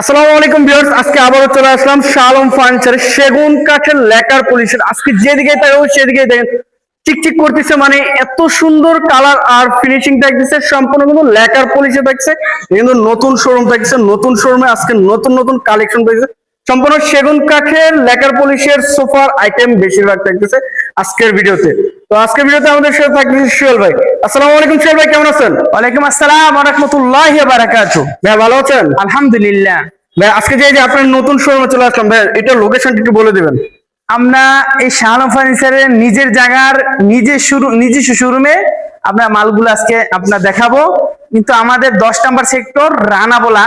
আসসালামু আলাইকুম ভিউয়ার্স, আজকে আবারও চলে আসলাম শালম ফার্নিচারের সেগুন কাঠের লেকার পলিশের। আজকে যেদিকে তাকাবো সেদিকে দেখেন চিকচিক করতেছে মানে এত সুন্দর কালার আর ফিনিশিং থাকতেছে সম্পূর্ণ কিন্তু লেকার পলিশে থাকছে কিন্তু নতুন শোরুম থাকছে নতুন শোরুমে আজকে নতুন নতুন কালেকশন থাকছে সম্পূর্ণ সেগুন কাঠের লেকার পলিশের সোফার আইটেম বেশিরভাগ থাকতেছে আজকের ভিডিওতে। তো আজকের ভিডিওতে আমাদের সাথে থাকতেছে সোহেল ভাই। আসসালামু আলাইকুম সোহেল ভাই কেমন আছেন? ওয়ালাইকুম আসসালাম ওয়া রাহমাতুল্লাহি ওয়া বারাকাতুহু। ভাই ভালো আছেন? আলহামদুলিল্লাহ। ভাই আজকে যে যে আপনার নতুন শোরুমে চলে আসলাম ভাই এটা লোকেশনটা একটু বলে দিবেন। আমরা এই শাহালম ফার্নিচারের নিজের জায়গার নিজের শুরু নিজস্ব শোরুমে আপনার মালগুলো আজকে আপনার দেখাবো। কিন্তু আমাদের দশ নাম্বার সেক্টর রানা বলা।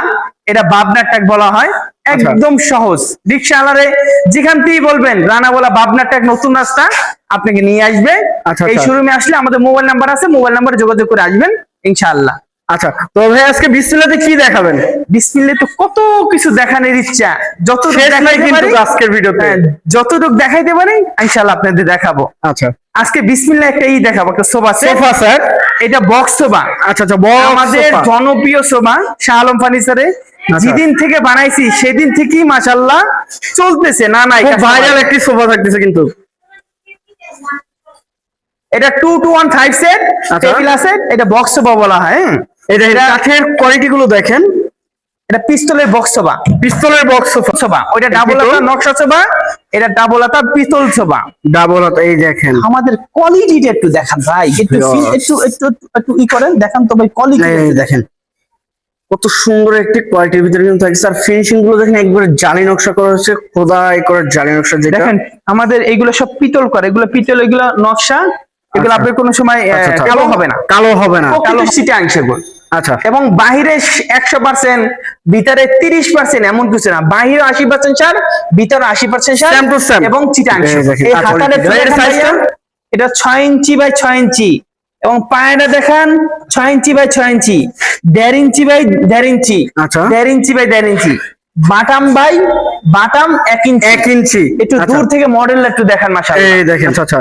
এটা বাবনার ট্যাগ বলা হয়। একদম সহজ। রিক্সা রিক্সাওয়ালারে যেখান থেকেই বলবেন রানা বলা বাবনার ট্যাগ নতুন রাস্তা আপনাকে নিয়ে আসবে। আচ্ছা, এই আচ্ছা। শোরুমে আসলে আমাদের মোবাইল নাম্বার আছে মোবাইল নাম্বারে যোগাযোগ করে আসবেন ইনশাআল্লাহ। আচ্ছা তো ভাই আজকে বিসমিল্লাতে কি দেখাবেন? তো কত কিছু দেখানোর ইচ্ছা। যত শেষ কিন্তু আজকের ভিডিওতে। হ্যাঁ, দেখাইতে পারি ইনশাআল্লাহ আপনাদের দেখাবো। আচ্ছা। আজকে বিসমিল্লাহ একটা ই দেখাবো একটা সোফা সোফা স্যার এটা বক্স সোফা। আচ্ছা আচ্ছা আমাদের জনপ্রিয় সোফা শাহ আলম ফার্নিচারে। আচ্ছা। যেদিন থেকে বানাইছি সেদিন থেকেই মাশাল্লাহ চলতেছে। না না ভাইরাল একটি সোফা থাকতেছে কিন্তু। এটা two two one five set আচ্ছা। টেবিল আছে এটা বক্স সোফা বলা হয় হ্যাঁ? এটা এটা কাঠের কোয়ালিটি গুলো দেখেন। এটা পিস্তলের বক্স সোফা পিস্তলের বক্স সোফা ওইটা ডাবল আতা নকশা সোফা এটা ডাবল আতা পিতল সোফা ডাবল হাত এই দেখেন। আমাদের কোয়ালিটিটা একটু দেখান ভাই। একটু একটু একটু একটু ই করেন দেখান তো ভাই কোয়ালিটি দেখেন কত সুন্দর একটি কোয়ালিটির ভিতরে কিন্তু থাকছে আর ফিনিশিংগুলো দেখেন একবারে জালি নকশা করা হচ্ছে খোদাই করা জালি নকশা যেটা। দেখেন আমাদের এগুলো সব পিতল করে এগুলো পিতল এগুলো নকশা এগুলো আচ্ছা। আপনার কোনো সময় আচ্ছা, আচ্ছা। কালো হবে না। কালো হবে না। কালো সিটে আংশে গুণ আচ্ছা। এবং বাহিরে একশো পার্সেন্ট ভিতরে তিরিশ পার্সেন্ট এমন কিছু না। বাহিরে আশি পার্সেন্ট সার ভিতরে আশি পার্সেন্ট সার Same এবং চিটাংশ। এটা ছয় ইঞ্চি বাই ছয় ইঞ্চি। এবং পায়রা দেখান ছয় ইঞ্চি বাই ছয় ইঞ্চি দেড় ইঞ্চি বাই দেড় ইঞ্চি আচ্ছা। দেড় ইঞ্চি বাই দেড় ইঞ্চি বাটাম বাই বাটাম এক ইঞ্চি। এক ইঞ্চি। একটু আচ্ছা। দূর থেকে মডেল একটু দেখান মাসা এই দেখেন আচ্ছা আচ্ছা।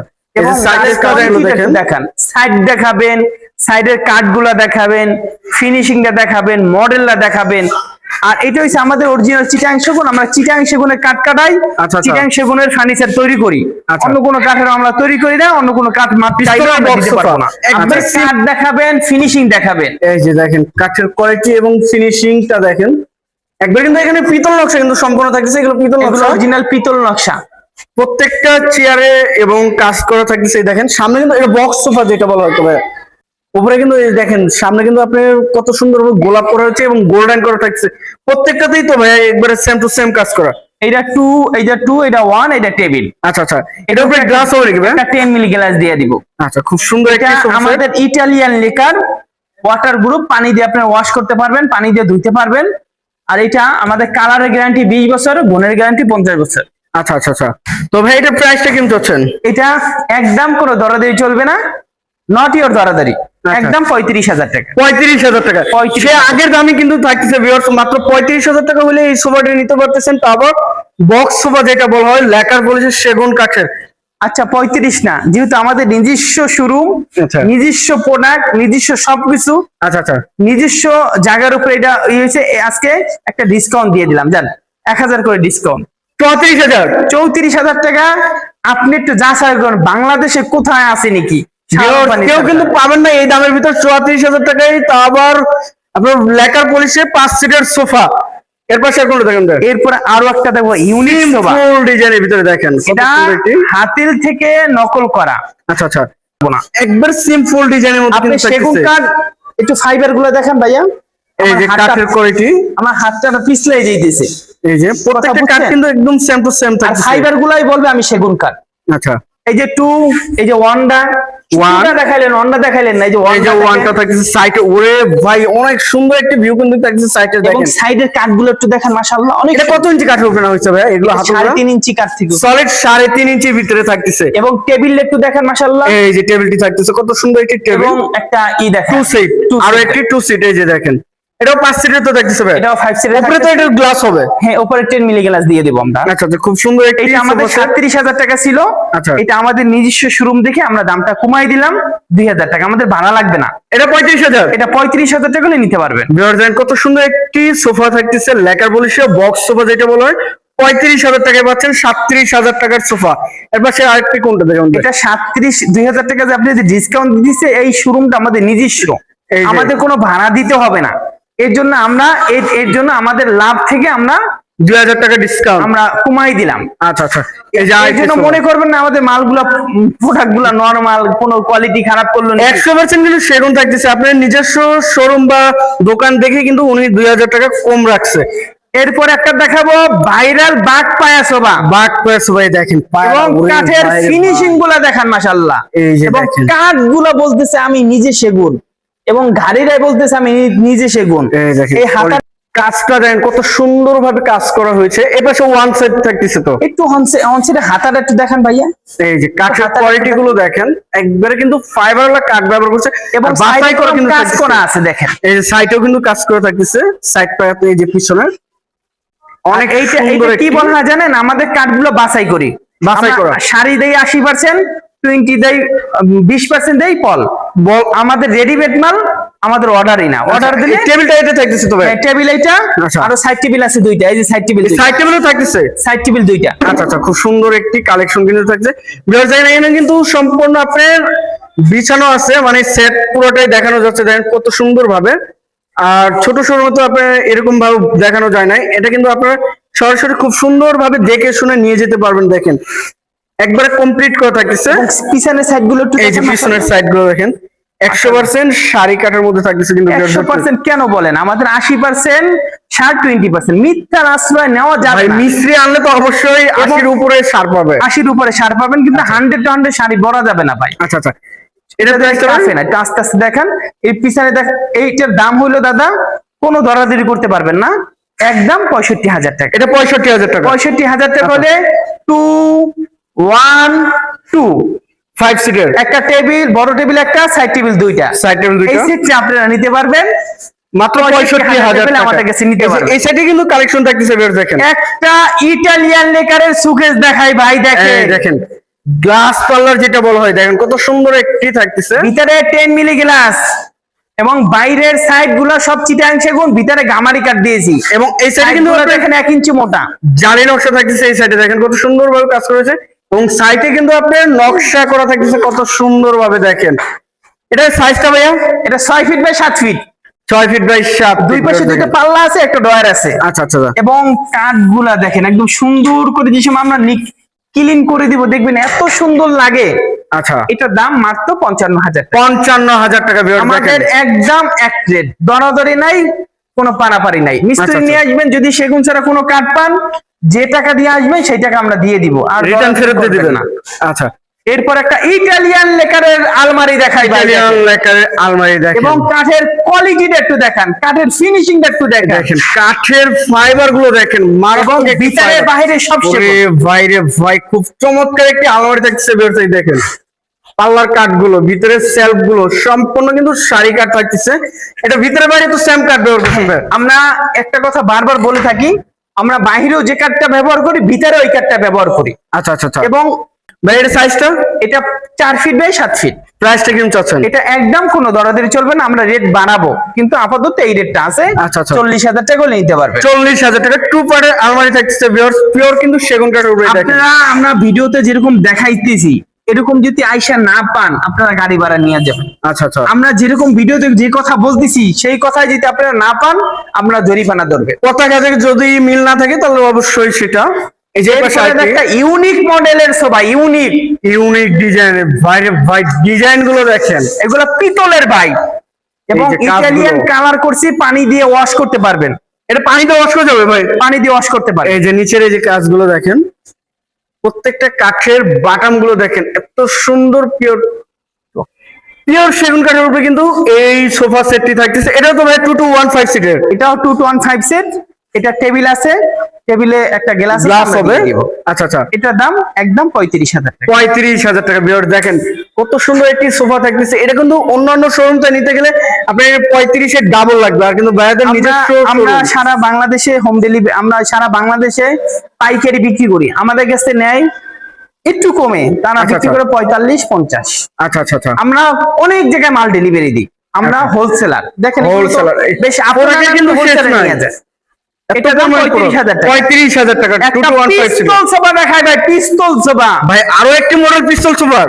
দেখান। সাইড দেখাবেন সাইডের কাঠগুলা দেখাবেন ফিনিশিংটা দেখাবেন মডেলটা দেখাবেন আর এটা হচ্ছে আমাদের অরিজিনাল চিটাং সেগুন আমরা চিটাং সেগুনের কাঠ কাটাই আচ্ছা, আচ্ছা। চিটাং সেগুনের ফার্নিচার তৈরি করি আচ্ছা। অন্য কোনো কাঠের আমরা তৈরি করি না অন্য কোনো কাঠ মাপ Pistol চাইলেও আমরা দিতে পারব না একবার। কাঠ দেখাবেন ফিনিশিং দেখাবেন এই যে দেখেন কাঠের কোয়ালিটি এবং ফিনিশিংটা দেখেন একবার কিন্তু এখানে পিতল নকশা কিন্তু সম্পূর্ণ থাকতেছে এগুলো পিতল নকশা অরিজিনাল পিতল নকশা প্রত্যেকটা চেয়ারে এবং কাজ করা থাকতেছে এই দেখেন সামনে কিন্তু এটা বক্স সোফা যেটা বলা হয় ভাই উপরে কিন্তু দেখেন সামনে কিন্তু আপনি কত সুন্দর গোলাপ করা হয়েছে এবং গোল্ডেন করা থাকছে। প্রত্যেকটাতেই তো ভাই একবারে সেম টু সেম কাজ করা। এটা টু এইটা টু এটা ওয়ান এটা টেবিল আচ্ছা আচ্ছা। এটা উপরে গ্লাস হবে নাকি ভাই? একটা টেন মিলি গ্লাস দিয়ে দিব। আচ্ছা খুব সুন্দর এটা সোফা আমাদের ইটালিয়ান লিকার ওয়াটার গ্রুপ পানি দিয়ে আপনি ওয়াশ করতে পারবেন পানি দিয়ে ধুইতে পারবেন। আর এটা আমাদের কালারের গ্যারান্টি বিশ বছর গুণের গ্যারান্টি পঞ্চাশ বছর। আচ্ছা আচ্ছা আচ্ছা। তো ভাই এটা প্রাইসটা কিন্তু হচ্ছেন এটা একদম কোনো দরাদরি চলবে না। নট ইওর দরাদরি। আচ্ছা। একদম পঁয়ত্রিশ হাজার টাকা। পঁয়ত্রিশ হাজার টাকা। সে আগের দামই কিন্তু থাকতেছে ভিউয়ার্স মাত্র পঁয়ত্রিশ হাজার টাকা হলে এই সোফাটি নিতে পারতেছেন তারপর বক্স সোফা যেটা বলা হয় লেকার বলেছে সেগুন কাঠের। আচ্ছা পঁয়ত্রিশ না। যেহেতু আমাদের নিজস্ব শোরুম আচ্ছা। নিজস্ব প্রোডাক্ট নিজস্ব সবকিছু আচ্ছা আচ্ছা। নিজস্ব জায়গার উপরে এটা হয়েছে আজকে একটা ডিসকাউন্ট দিয়ে দিলাম জান। এক হাজার করে ডিসকাউন্ট চৌত্রিশ হাজার। চৌত্রিশ হাজার টাকা আপনি একটু যাচাই করুন বাংলাদেশে কোথায় আছে নাকি? কেউ কিন্তু পাবেন না এই দামের ভিতর চুয়াত্রিশ হাজার টাকায় তা আবার আপনার লেকার পলিশে পাঁচ সিটের সোফা। কোনটা দেখেন? আরও একটা দেখব ইউনিক সোফা। ফুল ডিজাইনের ভিতরে দেখেন এটা হাতিল থেকে নকল করা। আচ্ছা আচ্ছা একবার সিম্পল ডিজাইনের মধ্যে আপনি সেগুন কাঠ একটু ফাইবারগুলো দেখেন ভাইয়া। এই যে আমার হাতটা- কাঠের কোয়ালিটি আমার হাতটা পিছলাই দিতেছে এই যে প্রত্যেকটা কাঠ কিন্তু একদম সেম টু সেম আর ফাইবার গুলাই বলবে আমি সেগুন কাঠ। আচ্ছা। এই যে টু এই যে ওয়ানডা। ওয়ানডা দেখাইলেন ওয়ানডা দেখাইলেন না এই যে এই যে ওয়ানডা ওয়ানটা থাকছে সাইটে ওরে ভাই অনেক সুন্দর একটা ভিউ কিন্তু থাকছে সাইটে এবং দেখেন। সাইডের কাঠগুলো একটু দেখেন মাশাআল্লাহ অনেক এটা কত ইঞ্চি কাঠের উপরে হয়েছে ভাই? এগুলো হাতে সাড়ে তিন ইঞ্চি কাঠ থেকে সলিড সাড়ে তিন ইঞ্চির ভিতরে থাকতেছে। এবং টেবিল একটু দেখেন মাশাআল্লাহ। এই যে টেবিলটি থাকতেছে কত সুন্দর একটি টেবিল এবং একটা ই দেখেন। টু সিট আরও একটি টু সিট এই যে দেখেন। এটাও পাঁচ সিটের তো দেখতেছে ভাই? এটাও ফাইভ সিটের উপরে তো এটার গ্লাস হবে। হ্যাঁ উপরে টেন মিলি গ্লাস দিয়ে দেবো আমরা। আচ্ছা আচ্ছা খুব সুন্দর একটি এটা আমাদের sofa set। সাতত্রিশ হাজার টাকা ছিল। আচ্ছা। এটা আমাদের নিজস্ব শোরুম দেখে আমরা দামটা কমাই দিলাম দুই হাজার টাকা। আমাদের ভাড়া লাগবে না। এটা পঁয়ত্রিশ হাজার। এটা পঁয়ত্রিশ হাজার টাকা হলে নিতে পারবেন। কত সুন্দর একটি সোফা থাকতেছে লেকার বলিশে বক্স সোফা যেটা বলা হয় পঁয়ত্রিশ হাজার টাকায় পাচ্ছেন সাতত্রিশ হাজার টাকার সোফা। এরপর সে আরেকটি কোনটা দেখুন এটা সাতত্রিশ দুই হাজার টাকা যে আপনি যে ডিসকাউন্ট দিচ্ছে এই শোরুমটা আমাদের নিজস্ব। আমাদের কোনো ভাড়া দিতে হবে না। এর জন্য আমরা এর- জন্য আমাদের লাভ থেকে আমরা দুই হাজার টাকা ডিসকাউন্ট আমরা কমাই দিলাম। আচ্ছা আচ্ছা। এই জন্য মনে করবেন না আমাদের মালগুলো প্রোডাক্টগুলা নর্মাল কোনো কোয়ালিটি খারাপ করল না একশো পার্সেন্ট কিন্তু সেগুন থাকতেছে। আপনার নিজস্ব শোরুম বা দোকান দেখে কিন্তু উনি দুই হাজার টাকা কম রাখছে। এরপর একটা দেখাবো ভাইরাল বাঘ পায়া সোবা বাঘ পেয়েছে ভাই দেখেন এবং কাঠের ফিনিশিংগুলা দেখান মাসাল্লাহ এবং কাঠগুলা বলতেছে আমি নিজে সেগুন। এবং ঘাড়িরাই বলতেছে আমি নিজে সেগুন। এই হাতা কাজটা দেখেন কত সুন্দর ভাবে কাজ করা হয়েছে। এপাশে ওয়ান সাইড থাকতেছে তো। একটু হনসে হনসের হাতাটা একটু দেখেন ভাইয়া। এই যে কাঠের কোয়ালিটি গুলো দেখেন। একবারে কিন্তু ফাইবার ওয়ালা কাঠ ব্যবহার করছে। এবং বাছাই করা কিন্তু কাজ করা আছে দেখেন। এই যে সাইডেও কিন্তু কাজ করে থাকতেছে। সাইড পায়াতে এই যে পিছনে অনেক এইটা এইটা কি বলা হয় জানেন? আমাদের কাঠগুলো বাছাই করি। বাছাই করা। শাড়ি দেই আশি পার্সেন্ট টোয়েন্টি দেই বিশ পার্সেন্ট দেই পল। আমাদের রেডিমেড মাল আমাদের অর্ডারই না। অর্ডার দিলে টেবিলটা এটা থাকতেছে তো ভাই? টেবিল আচ্ছা। আরও সাইড টেবিল আছে দুইটা এই যে সাইড টেবিল সাইড টেবিলও থাকতেছে? সাইড টেবিল দুইটা। আচ্ছা আচ্ছা খুব সুন্দর একটি কালেকশন কিন্তু থাকছে। দেখেন এখানে কিন্তু সম্পূর্ণ আপনার বিছানো আছে মানে সেট পুরোটাই দেখানো যাচ্ছে। দেখেন কত সুন্দর ভাবে আর ছোট ছোট মতো আপনার এরকম ভাবে দেখানো যায় না এটা কিন্তু আপনার সরাসরি খুব সুন্দর ভাবে দেখে শুনে নিয়ে যেতে পারবেন দেখেন। একবারে কমপ্লিট করা থাকতেছে। পিছনের সাইডগুলো একটু এই যে পিছনের সাইডগুলো দেখেন একশো পার্সেন্ট শাড়ি কাটার মধ্যে থাকতেছে কিন্তু একশো। পার্সেন্ট কেন বলেন? আমাদের আশি পার্সেন্ট ষাট টোয়েন্টি পার্সেন্ট মিথ্যার আশ্রয় নেওয়া যাবে ভাই মিস্ত্রি আনলে তো অবশ্যই আশির উপরে সার পাবে। আশির উপরে সার পাবেন কিন্তু হান্ড্রেড টু হান্ড্রেড শাড়ি বলা যাবে না ভাই। আচ্ছা আচ্ছা। এটা এটা দেখতে আছে না। আস্তে আস্তে দেখান। এই পিছনে দেখ এইটার দাম হইল দাদা কোনো দরাদরি করতে পারবেন না। একদম পঁয়ষট্টি হাজার টাকা। এটা পঁয়ষট্টি হাজার টাকা। পঁয়ষট্টি হাজার টাকা আচ্ছা। হলে টু ওয়ান টু ফাইভ সিটের একটা টেবিল বড় টেবিল একটা সাইড টেবিল দুইটা। সাইড টেবিল দুইটা। এই সেটটা আপনারা নিতে পারবেন। মাত্র 65,000 পঁয়ষট্টি হাজার টাকা। আমাদের কাছে নিতে পারবেন। এই সাইডে কিন্তু কালেকশন থাকতেছে বের দেখেন। একটা ইটালিয়ান লেকারের সুকেস দেখাই ভাই দেখেন। দেখেন গ্লাস পার্লার যেটা বলা হয় দেখেন কত সুন্দর একটি থাকতেছে। ভিতরে টেন মিলি গ্লাস এবং বাইরের সাইডগুলো সব চিটাং সেগুন ভিতরে গামারি কাট দিয়েছি। এবং এই সাইডে কিন্তু কিন্তু এখানে এক ইঞ্চি মোটা। জালি নকশা থাকতেছে এই সাইডে দেখেন কত সুন্দর ভাবে কাজ করেছে। এবং সাইটে কিন্তু আপনার নকশা করা থাকতেছে কত সুন্দর ভাবে দেখেন। এটা সাইজটা ভাইয়া? এটা ছয় ফিট বাই সাত ফিট ছয় ফিট বাই সাত দুই পাশে। দুইটা পাল্লা আছে একটা ডয়ার আছে। আচ্ছা আচ্ছা আচ্ছা। এবং কাঠগুলা দেখেন একদম সুন্দর করে যে সময় আমরা ক্লিন করে দিব দেখবেন এত সুন্দর লাগে। আচ্ছা। এটার দাম মাত্র পঞ্চান্ন হাজার পঞ্চান্ন হাজার টাকা আমাদের একদম এক রেট দরাদরি নাই কোনো পারাপারি নাই। মিস্ত্রি আচ্ছা, নিয়ে আসবেন যদি সেগুন ছাড়া কোনো কাঠ পান যে টাকা দিয়ে আসবেন সেই টাকা আমরা দিয়ে দিব। আর রিটার্ন ফেরত দিয়ে দিবেন না। আচ্ছা। এরপর একটা ইটালিয়ান লেকারের আলমারি দেখাই ভাই ইটালিয়ান লেকারের আলমারি দেখেন। এবং কাঠের কোয়ালিটিটা একটু দেখান। কাঠের ফিনিশিংটা একটু দেখান। দেখেন কাঠের ফাইবারগুলো দেখেন একটি ভিতরে বাইরে সব সেগুন। বাইরে ভাই খুব চমৎকার একটি আলমারি থাকছে বেরোতে দেখেন। পাল্লার কাঠগুলো ভিতরে সেলফগুলো সম্পূর্ণ কিন্তু শাড়ি কাঠ থাকতেছে। এটা ভিতরে বাইরে তো সেম কাঠ ব্যবহার ভাই। আমরা একটা কথা বারবার বলে থাকি আমরা বাইরেও যে কাঠটা ব্যবহার করি ভিতরে ওই কাঠটা ব্যবহার করি। আচ্ছা আচ্ছা আচ্ছা। এবং ভাই সাইজটা এটা চার ফিট বাই সাত ফিট প্রাইসটা কীরকম চাচ্ছেন? এটা একদম কোনো দরাদরি চলবে না আমরা রেট বাড়াবো। কিন্তু আপাতত এই রেটটা আছে। আচ্ছা, আচ্ছা। চল্লিশ হাজার টাকা হলে নিতে পারবে। চল্লিশ হাজার টাকা। টু পার্টের আলমারি থাকতেছে পিওর কিন্তু সেগুন কাঠের উপরে আপনারা আমরা ভিডিওতে যেরকম দেখাইতেছি এরকম যদি আইসা না পান আপনারা গাড়ি ভাড়া নিয়ে যাবেন। আচ্ছা আচ্ছা। আমরা যেরকম ভিডিওতে যে কথা বলতেছি সেই কথাই যদি আপনারা না পান আমরা জরিমানা ধরবে। পতাকা থেকে যদি মিল না থাকে তাহলে অবশ্যই সেটা এই যে একটা ইউনিক মডেলের সবাই ইউনিক ইউনিক ডিজাইনের বাইরে ভাই ডিজাইনগুলো দেখেন। এগুলো পিতলের বাইক এবং ইটালিয়ান কালার করছি পানি দিয়ে ওয়াশ করতে পারবেন। এটা পানিতে ওয়াশ করা যাবে ভাই? পানি দিয়ে ওয়াশ করতে পারবেন। এই যে নিচের এই যে কাজগুলো দেখেন। প্রত্যেকটা কাঠের বাটামগুলো দেখেন, এত সুন্দর পিওর পিওর সেগুন কাঠের উপরে কিন্তু এই সোফা সেটটি থাকতেছে। এটা তো ভাই টু টু ওয়ান ফাইভ সিটের এটাও two two one five set এটা টেবিল আছে টেবিলে একটা গ্লাস গ্লাস হবে। আচ্ছা আচ্ছা এটার দাম একদম পঁয়ত্রিশ হাজার টাকা। পঁয়ত্রিশ হাজার টাকা বিয়ার দেখেন কত সুন্দর একটি সোফা থাকতেছে। এটা কিন্তু অন্যান্য শোরুমটা নিতে গেলে আপনার পঁয়ত্রিশের ডাবল লাগবে। আর কিন্তু ভাইয়াদের নিজস্ব আমরা সারা বাংলাদেশে হোম ডেলিভারি আমরা সারা বাংলাদেশে পাইকারি বিক্রি করি। আমাদের কাছে নেয় একটু কমে তারা আচ্ছা, বিক্রি আচ্ছা। করে পঁয়তাল্লিশ পঞ্চাশ। আচ্ছা আচ্ছা আচ্ছা। আমরা অনেক জায়গায় মাল ডেলিভারি দিই। আমরা আচ্ছা। হোলসেলার দেখেন হোলসেলার বেশ আপনারা কিন্তু হোলসেলার নিয়ে যায়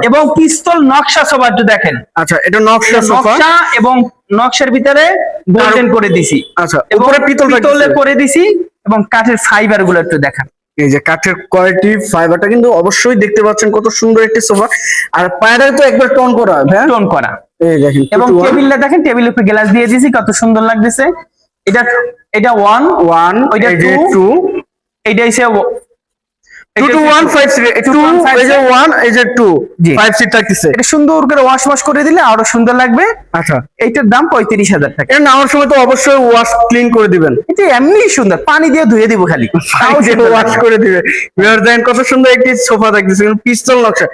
এবং পিস্তল নকশা সোফা একটু দেখেন। আচ্ছা এটা নকশা সোফা নকশা এবং নকশার ভিতরে গোল্ডেন করে দিছি। আচ্ছা এবং উপরে পিতল করে দিছি এবং কাঠের ফাইবারগুলো একটু দেখান। এই যে কাঠের কোয়ালিটি ফাইবারটা কিন্তু অবশ্যই দেখতে পাচ্ছেন কত সুন্দর একটি সোফা আর পায়রা তো একবার টোন করা হ্যাঁ টোন করা। এই দেখেন এবং টেবিলটা দেখেন টেবিলের উপরে গ্লাস দিয়ে দিয়েছি কত সুন্দর লাগতেছে। এটা এটা ওয়ান ওয়ান ওইটা এই যে two, টু এইটা হচ্ছে two two one five seat two এই যে ওয়ান এই যে টু জি। ফাইভ সিট থাকতেছে। এটা সুন্দর করে ওয়াশ ওয়াশ করে দিলে আরও সুন্দর লাগবে। আচ্ছা। এইটার দাম পঁয়ত্রিশ হাজার টাকা। এটা নেওয়ার সময় তো অবশ্যই ওয়াশ ক্লিন করে দিবেন। এটা এমনি সুন্দর। পানি দিয়ে ধুয়ে দিব খালি। ওয়াশ করে দিবে। ভিউয়ার দেখেন কত সুন্দর একটি সোফা থাকতেছে পিস্তল নকশা।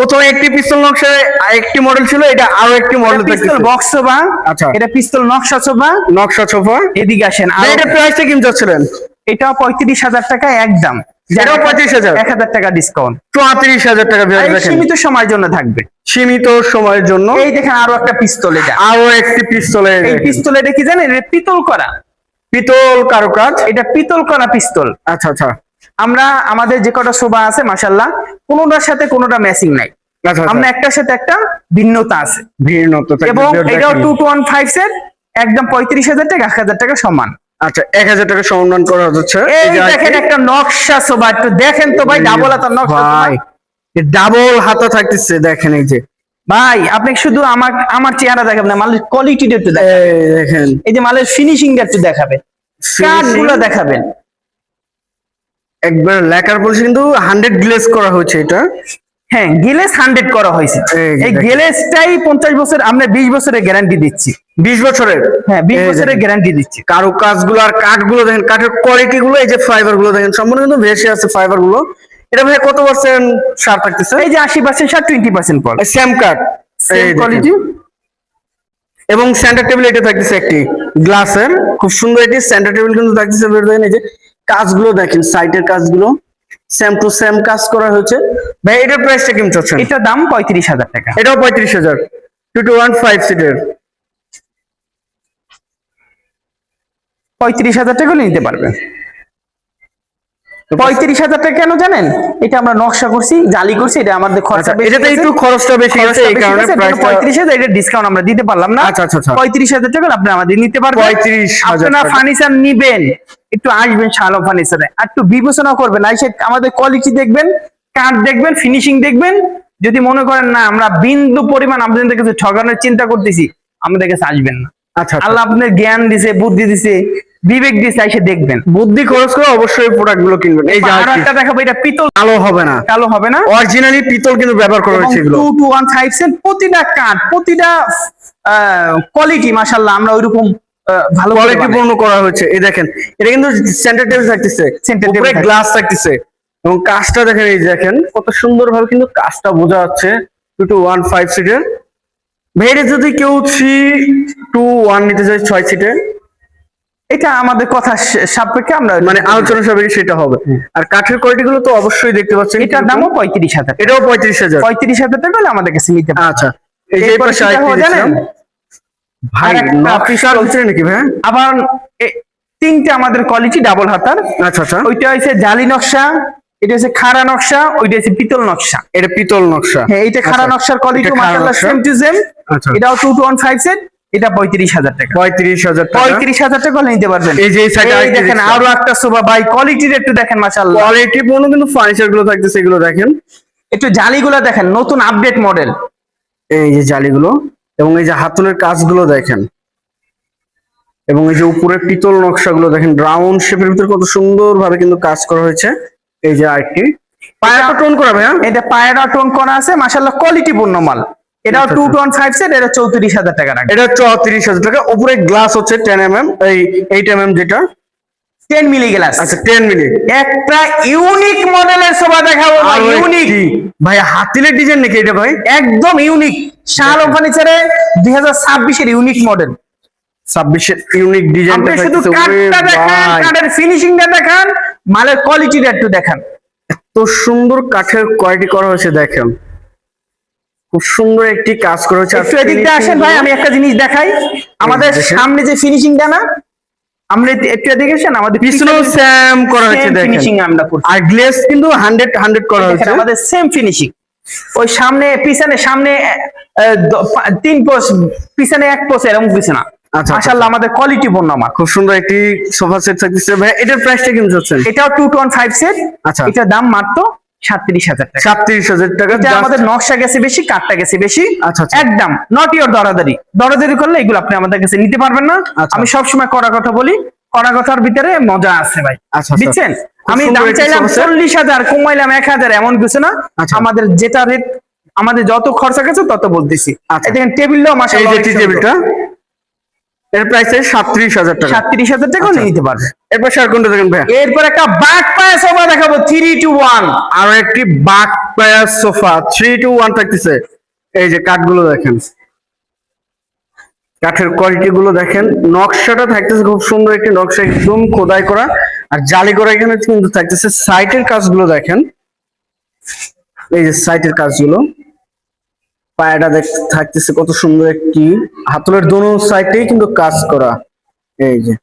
প্রথমে একটি পিস্তল নকশায় একটি মডেল ছিল এটা আরও একটি মডেল পিস্তল বক্স সোফা আচ্ছা। এটা পিস্তল নকশা সোফা নকশা সোফা এদিকে আসেন আর এটা প্রাইসটা কিনতে চাচ্ছিলেন এটা পঁয়ত্রিশ হাজার টাকা একদম। এটাও 35,000? এক হাজার টাকা ডিসকাউন্ট চুয়াত্রিশ হাজার টাকা সীমিত সময়ের জন্য থাকবে। সীমিত সময়ের জন্য। এই দেখেন আরও একটা পিস্তল এটা। আরও একটি পিস্তলের এই পিস্তল এটা কি জানেন? এটা পিতল করা। পিতল কারুকাজ। এটা পিতল করা পিস্তল। আচ্ছা আচ্ছা। আমরা আমাদের যে কটা শোভা আছে মাসাল্লাহ কোনোটার সাথে কোনোটা ম্যাচিং নাই। আচ্ছা আমরা একটার সাথে একটা ভিন্নতা আছে। ভিন্নতা এবং এটাও two two one five set একদম পঁয়ত্রিশ হাজার টাকা এক হাজার টাকা সমান। আচ্ছা এক হাজার টাকা সম্মান করা হচ্ছে। দেখেন একটা নকশা শোভা একটু দেখেন তো ভাই ডাবল নকশা ভাই ডাবল হাতা থাকতেছে দেখেন এই যে। ভাই আপনি শুধু আমার আমার চেহারা দেখাবেন না মালের কোয়ালিটিটা একটু দেখেন। এই যে মালের একটু দেখাবেন। কাঠগুলো দেখাবেন। একবার লেখার বলছে কিন্তু হান্ড্রেড গ্লেজ করা হয়েছে এটা। হ্যাঁ গেলেস হান্ড্রেড করা হয়েছে। এই গেলেসটাই পঞ্চাশ বছর আমরা বিশ বছরের গ্যারান্টি দিচ্ছি। বিশ বছরের? হ্যাঁ বিশ বছরের গ্যারান্টি দিচ্ছি। কারও কাজগুলো আর কাঠগুলো দেখেন কাঠের কোয়ালিটি গুলো এই যে ফাইবারগুলো দেখেন সম্পূর্ণ কিন্তু ভেসে আছে ফাইবারগুলো এটা ভাই কত পার্সেন্ট সার থাকতেছে? এই যে আশি পার্সেন্ট সার টোয়েন্টি পার্সেন্ট পল। সেম কাঠ কোয়ালিটি এবং সেন্টার টেবিল এটা থাকতেছে একটি গ্লাসের খুব সুন্দর একটি সেন্টার টেবিল কিন্তু থাকতেছে বের দেখেন এই যে কাজগুলো দেখেন সাইটের কাজগুলো। সেম টু সেম কাজ করা হয়েছে। ভাই এটার প্রাইসটা কেমন চাচ্ছেন? এটার দাম পঁয়ত্রিশ হাজার টাকা। এটাও পঁয়ত্রিশ হাজার। টু টু ওয়ান ফাইভ সিটের পঁয়ত্রিশ হাজার টাকা নিতে পারবেন পঁয়ত্রিশ হাজার টাকা কেন জানেন? এটা আমরা নকশা করছি জালি করছি এটা আমাদের খরচা আচ্ছা এটাতে একটু খরচটা বেশি আছে এই কারণে পঁয়ত্রিশ হাজার এটা ডিসকাউন্ট আমরা দিতে পারলাম না। আচ্ছা, আচ্ছা, আচ্ছা। পঁয়ত্রিশ হাজার টাকা আপনি আমাদের নিতে পারবেন। 35,000 আপনারা ফার্নিচার নিবেন একটু আসবেন শালো ফার্নিচারে আর একটু বিবেচনা করবেন আইসে আমাদের কোয়ালিটি দেখবেন কাঠ দেখবেন ফিনিশিং দেখবেন। যদি মনে করেন না আমরা বিন্দু পরিমাণ আপনাদের কাছে ঠকানোর চিন্তা করতেছি আমাদের কাছে আসবেন না। আচ্ছা আচ্ছা। আল্লাহ আপনার জ্ঞান দিছে বুদ্ধি দিছে বিবেক দিছে এসে দেখবেন। বুদ্ধি খরচ করে অবশ্যই প্রোডাক্টগুলো কিনবেন। এই যে আর আরেকটি। দেখাবো এটা পিতল। কালো হবে না। কালো হবে না। অরিজিনালি পিতল কিন্তু ব্যবহার করা হয়েছে এগুলো। Two two one five set প্রতিটা কাঠ প্রতিটা কোয়ালিটি মাসাল্লাহ আমরা ওইরকম ভালো কোয়ালিটি পূর্ণ করা হয়েছে। এই দেখেন এটা কিন্তু সেন্টার টেবিল থাকতেছে। উপরে গ্লাস থাকতেছে। এবং কাজটা দেখেন এই দেখেন কত সুন্দর ভাবে কিন্তু কাজটা বোঝা যাচ্ছে। টু টু ওয়ান ফাইভ সিটের ভেড়ে যদি কেউ থ্রি টু ওয়ান নিতে চায় ছয় সিটে এটা আমাদের কথা সাপেক্ষে আমরা মানে আলোচনা সাপেক্ষে সেটা হবে। আর কাঠের কোয়ালিটি গুলো তো অবশ্যই দেখতে পাচ্ছেন। এটার দামও পঁয়ত্রিশ হাজার। এটাও পঁয়ত্রিশ হাজার। পঁয়ত্রিশ হাজার টাকা আমাদের কাছে নিতে আচ্ছা। এই যে জানেন? ভাই নকশার ভিতরে নাকি ভাই? আবার এ- তিনটে আমাদের কোয়ালিটি ডাবল হাতার। আচ্ছা আচ্ছা। ওইটা জালি নকশা এটা হচ্ছে খাড়া নকশা ওইটা হচ্ছে পিতল নকশা। এটা পিতল নকশা। হ্যাঁ খাড়া আচ্ছা, নকশার কোয়ালিটি। সেম টু সেম আচ্ছা। এটাও two two one five set এটা পঁয়ত্রিশ হাজার টাকা। পঁয়ত্রিশ হাজার পঁয়ত্রিশ হাজার টাকা নিতে পারবেন। এই যে দেখেন আরও একটা সোফা। ভাই কোয়ালিটির একটু দেখেন মাসাল্লাহ কোয়ালিটি পূর্ণ কিন্তু ফার্নিচারগুলো থাকতেছে এগুলো দেখেন। একটু জালিগুলো দেখেন নতুন আপডেট মডেল এই যে জালিগুলো এবং এই যে হাতুনের কাজগুলো দেখেন। এবং এই যে উপরে পিতল নকশাগুলো দেখেন রাউন্ড শেপের ভিতরে কত সুন্দর ভাবে কিন্তু কাজ করা হয়েছে। এই যে আরেকটি। পায়াটা টোন করা ভাইয়া? এটা পায়রা টোন করা আছে মাসাল্লাহ কোয়ালিটি পূর্ণ মাল। আচ্ছা, টু। ওয়ান ফাইভ সেট এটা চৌত্রিশ হাজার টাকা রাখবে। এটা চৌত্রিশ হাজার টাকা। উপরে গ্লাস হচ্ছে টেন এম এম এই এইট এম এম যেটা। টেন মিলি গ্লাস আচ্ছা টেন মিনিট একটা ইউনিক মডেলের সোফা দেখাবো ইউনিক ভাই হাতিলের ডিজাইন নাকি এটা ভাই? একদম ইউনিক শাহ ফার্নিচারে দুই হাজার ছাব্বিশের ইউনিক মডেল ছাব্বিশের ইউনিক ডিজাইন আপনি শুধু কাঠটা দেখান কাঠের ফিনিশিংটা দেখান মালের কোয়ালিটিটা একটু দেখান। তো সুন্দর কাঠের কোয়ালিটি করা হয়েছে দেখেন। খুব সুন্দর একটি কাজ করা হয়েছে আর একটু এদিকটা আসেন ভাই আমি একটা জিনিস দেখাই। আমাদের সামনে যে ফিনিশিংটা না আমরা একটু- একটু এদিকে আসেন আমাদের পিছনেও সেম করা হয়েছে দেখেন। ফিনিশিং আমরা করছি। আর গ্লেস কিন্তু হান্ড্রেড হান্ড্রেড করা হয়েছে আমাদের সেম ফিনিশিং ওই সামনে পিছনে সামনে তিন পোস পিছনে এক পোস এরকম কিছু না। আচ্ছা, মাশাআল্লাহ আমাদের কোয়ালিটি মাল খুব সুন্দর একটি সোফা সেট ভাই এটার প্রাইসটা কেমন যাচ্ছেন এটাও টু টোন ফাইভ সেট আচ্ছা। এটার দাম মাত্র সাতত্রিশ হাজার টাকা সাতত্রিশ হাজার টাকা আমাদের নকশা গেছে বেশি কাঠটা গেছে বেশি আচ্ছা, আচ্ছা। একদম নট দরাদারি দরাদারি করলে এগুলো আপনি আমাদের কাছে নিতে পারবেন না আচ্ছা। আমি সবসময় করা কথা বলি করা কথার ভিতরে মজা আছে ভাই আচ্ছা। বুঝছেন আমি দাম চাইলাম চল্লিশ হাজার কমাইলাম এক হাজার এমন কিছু না। আমাদের যেটা রেট আমাদের যত খরচা গেছে তত বলতেছি আচ্ছা। দেখেন টেবিলটাও মাসে টেবিলটা এর প্রাইস সাতত্রিশ হাজার টাকা। সাতত্রিশ হাজার টাকা আচ্ছা। নিতে পারবে। এরপর স্যার কোনটা দেখেন ভাই এরপর একটা বাঘ পায়া সোফা দেখাবো থ্রি টু ওয়ান আর একটি বাক পায়া সোফা থ্রি টু ওয়ান থাকতেছে। এই যে কাঠগুলো দেখেন। কাঠের কোয়ালিটি গুলো দেখেন। নকশাটা থাকতেছে খুব সুন্দর একটি নকশা একদম খোদাই করা। আর জালি করা এখানে কিন্তু থাকতেছে। সাইটের কাজগুলো দেখেন। এই যে সাইটের কাজগুলো। পায়াটা দেখ থাকতেছে কত সুন্দর একটি হাতলের দোনো সাইডেই কিন্তু কাজ করা। এই যে।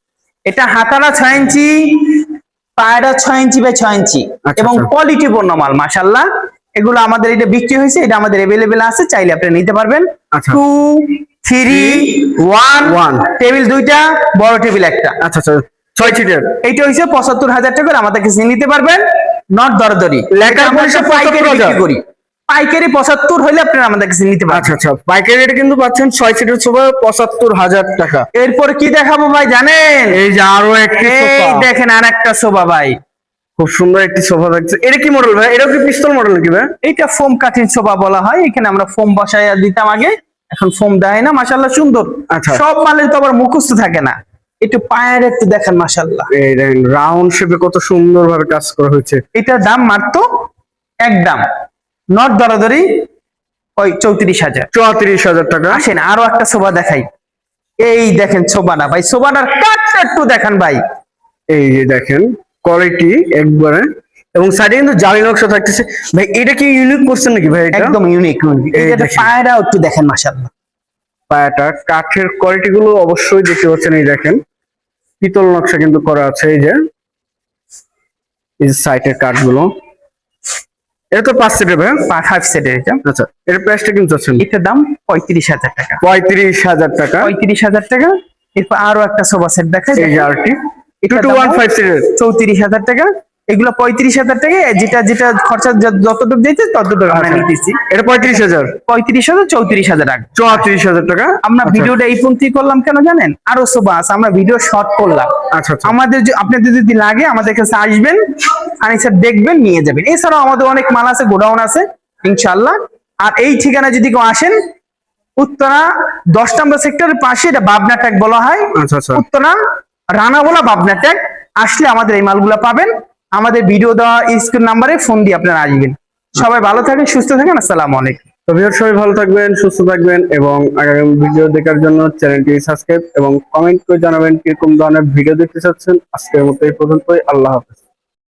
এটা হাতারা ছয় ইঞ্চি পায়রা ছয় ইঞ্চি বাই ছয় ইঞ্চি। আচ্ছা, এবং আচ্ছা। কোয়ালিটি পূর্ণ মাল মাসাল্লাহ এগুলো আমাদের এটা বিক্রি হয়েছে এটা আমাদের এভেলেবেল আছে চাইলে আপনি নিতে পারবেন। আচ্ছা। Two three one One. Table দুইটা বড় টেবিল একটা। আচ্ছা আচ্ছা। ছয় সিটের। এইটা হচ্ছে পঁচাত্তর হাজার টাকা আমাদের কাছে নিতে পারবেন নট দরদরি। লেখার এটা পয়সা পাইকারি বিক্রি করি। পাইকারি পঁচাত্তর হলে আপনারা আমাদের কাছে নিতে পারবেন। আচ্ছা আচ্ছা। পাইকারি রেটে কিন্তু পাচ্ছেন ছয় সিটের সোফা পঁচাত্তর হাজার টাকা। এরপর কি দেখাবো ভাই জানেন? এই যে আরও একটি এই দেখেন আর একটা শোভা ভাই। খুব সুন্দর একটি সোফা থাকছে এটা কি মডেল ভাই? এটা কি পিস্তল মডেল নাকি ভাই? এটা ফোম কাঠিন শোভা বলা হয়। এখানে আমরা ফোম বসাইয়া দিতাম আগে। এখন ফোম দেয় না মাশাল্লাহ সুন্দর। আচ্ছা। সব মালের তো আবার মুখস্থ থাকে না। একটু পায়ের একটু দেখেন মাশাল্লাহ এই দেখেন রাউন্ড শেপে কত সুন্দর ভাবে কাজ করা হয়েছে। এটার দাম মাত্র একদম নট দরাদরি ওই চৌত্রিশ হাজার। চুয়াত্রিশ হাজার টাকা। আসেন আরও একটা শোভা দেখাই। এই দেখেন শোভানা ভাই শোভানার কাঠটা একটু দেখান ভাই। এই যে দেখেন কোয়ালিটি একবারে। এবং সাইডে কিন্তু জালি নকশা থাকতেছে। ভাই এটা কি ইউনিক করছেন নাকি ভাই এটা? একদম ইউনিক। পায়রাও একটু দেখেন মাশাল্লাহ পায়াটা কাঠের কোয়ালিটি গুলো অবশ্যই দেখতে পাচ্ছেন এই দেখেন। পিতল নকশা কিন্তু করা আছে এই যে। এই সাইটের কাঠগুলো। এটা তো পাঁচ সিটের ভাই ফাইভ সেটের এটা। আচ্ছা এর প্রাইসটা কিন্তু এটার দাম পঁয়ত্রিশ হাজার টাকা। পঁয়ত্রিশ হাজার টাকা। পঁয়ত্রিশ হাজার টাকা। এরপর আরও একটা সোফা সেট দেখাই। এই আরটি। টু টু ওয়ান ফাইভ সিটের চৌত্রিশ হাজার টাকা। এগুলো পঁয়ত্রিশ হাজার টাকা যেটা যেটা খরচা যত- যতটুকু দিয়েছে ততটুকু আমরা আচ্ছা। নিতেছি। এটা পঁয়ত্রিশ হাজার? পঁয়ত্রিশ হাজার চৌত্রিশ হাজার টাকা। চুয়াত্রিশ হাজার টাকা? আমরা আচ্ছা। ভিডিওটা এই পন্থী করলাম কেন জানেন? আরও সোফা আছে আমরা ভিডিও শর্ট করলাম। আচ্ছা আচ্ছা। আমাদের আপনাদের যদি লাগে আমাদের কাছে আসবেন ফার্নিচার দেখবেন নিয়ে যাবেন। এছাড়াও আমাদের অনেক মাল আছে গোডাউন আছে ইনশাল্লাহ আর এই ঠিকানা যদি কেউ আসেন উত্তরা দশ নম্বর সেক্টরের পাশে এটা বাবনা ট্যাগ বলা হয়। উত্তরা রানাবোলা বাবনা ট্যাগ আসলে আমাদের এই মালগুলো পাবেন। আমাদের ভিডিও দেওয়া স্ক্রিন নাম্বারে ফোন দিয়ে আপনারা আসবেন। সবাই ভালো থাকেন, সুস্থ থাকেন, আসসালামু আলাইকুম। তো ভিউয়ার সবাই ভালো থাকবেন, সুস্থ থাকবেন এবং আগামী ভিডিও দেখার জন্য চ্যানেলটি সাবস্ক্রাইব এবং কমেন্ট করে জানাবেন কীরকম ধরনের ভিডিও দেখতে চাচ্ছেন। আজকের মতো এই পর্যন্তই, আল্লাহ হাফেজ।